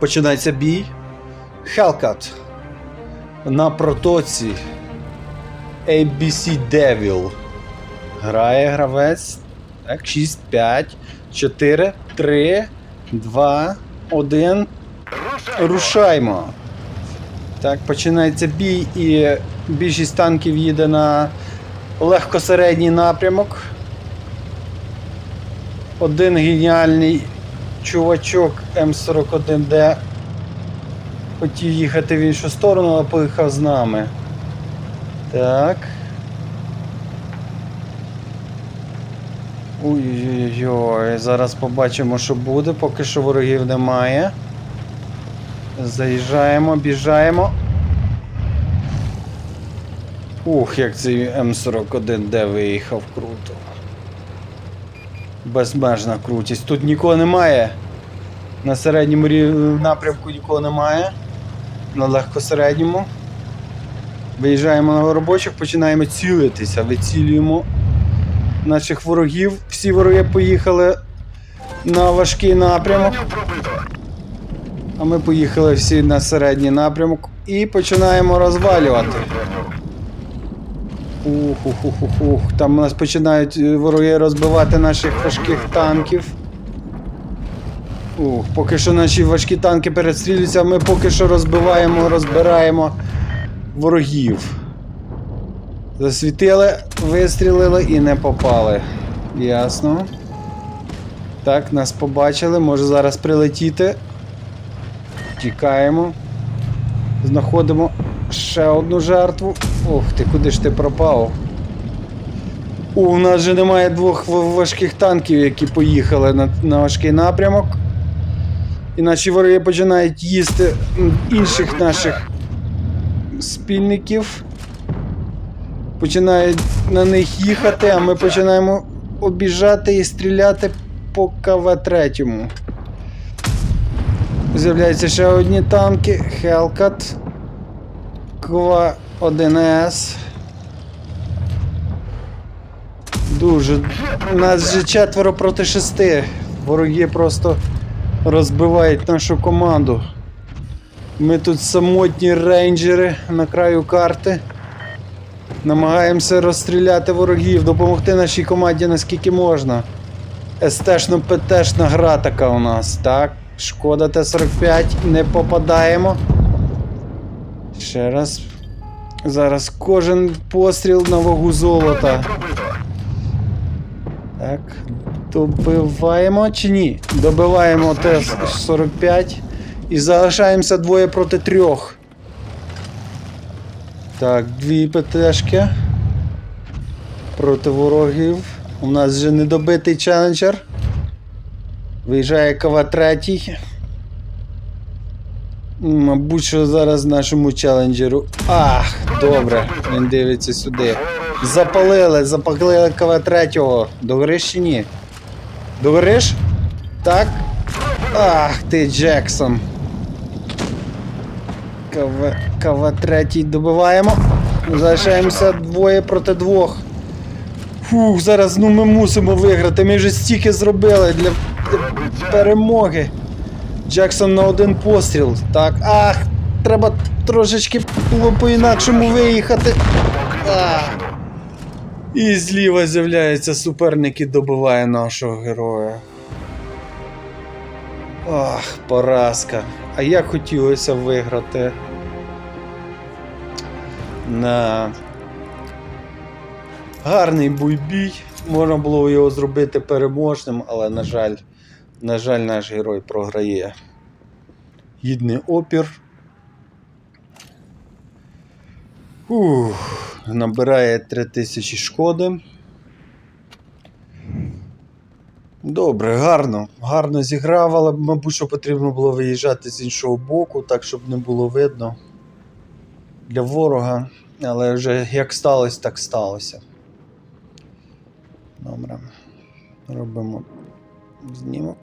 Починається бій. Hellcat. На протоці. ABC Devil. Грає гравець. Так, 6, 5, 4, 3, 2, 1. Рушаймо. Так, починається бій і більшість танків їде на легкосередній напрямок. Один геніальний чувачок М41Д хотів їхати в іншу сторону, але поїхав з нами. Так. Ой-ой-ой, зараз побачимо, що буде, поки що ворогів немає. Заїжджаємо, біжаємо. Ух, як цей М41Д виїхав круто. Безмежна крутість. Тут нікого немає. На середньому напрямку нікого немає. На легкосередньому. Виїжджаємо на робочих, починаємо цілитися, вицілюємо наших ворогів. Всі вороги поїхали на важкий напрямок. А ми поїхали всі на середній напрямок і починаємо розвалювати. Ух, ух, ух, ух, ух. Там нас починають е, вороги розбивати наших важких танків. Ух, поки що наші важкі танки перестрілюються, ми поки що розбиваємо, розбираємо ворогів. Засвітили, вистрілили і не попали. Ясно. Так, нас побачили, може зараз прилетіти. Тікаємо. Знаходимо ще одну жертву. Ох ти, куди ж ти пропав? У, нас же немає двох важких танків, які поїхали на, на важкий напрямок. І наші вороги починають їсти інших наших спільників. Починають на них їхати, а ми починаємо обіжати і стріляти по КВ-3. З'являються ще одні танки. Hellcat. Ква 1С. Дуже. У нас вже четверо проти шести. Вороги просто розбивають нашу команду. Ми тут самотні рейнджери на краю карти. Намагаємося розстріляти ворогів, допомогти нашій команді наскільки можна. СТшно ПТшна гра така у нас, так. Шкода Т-45, не попадаємо. Ще раз. Зараз кожен постріл на вагу золота. Так. Добиваємо чи ні? Добиваємо Т-45 і залишаємося двоє проти трьох. Так, дві ПТшки. Проти ворогів. У нас вже недобитий челенджер. Виїжджає КВ-3. Мабуть, що зараз нашому челенджеру. Ах, добре, він дивиться сюди. Запалили, запалили КВ-3. Догориш чи ні? Догориш? Так. Ах ти, Джексон. КВ, КВ-3 добиваємо. Залишаємося двоє проти двох. Фух, зараз ну ми мусимо виграти. Ми вже стільки зробили для, для перемоги. Джексон на один постріл. Так, ах, треба трошечки було по-інакшому виїхати. Ах. І зліва з'являється суперник і добиває нашого героя. Ах, поразка. А як хотілося виграти на гарний буйбій. Можна було його зробити переможним, але, на жаль, на жаль, наш герой програє. Гідний опір. Ух, набирає 3000 шкоди. Добре, гарно. Гарно зіграв, але, мабуть, що потрібно було виїжджати з іншого боку, так, щоб не було видно для ворога. Але вже як сталося, так сталося. Добре. Робимо знімок.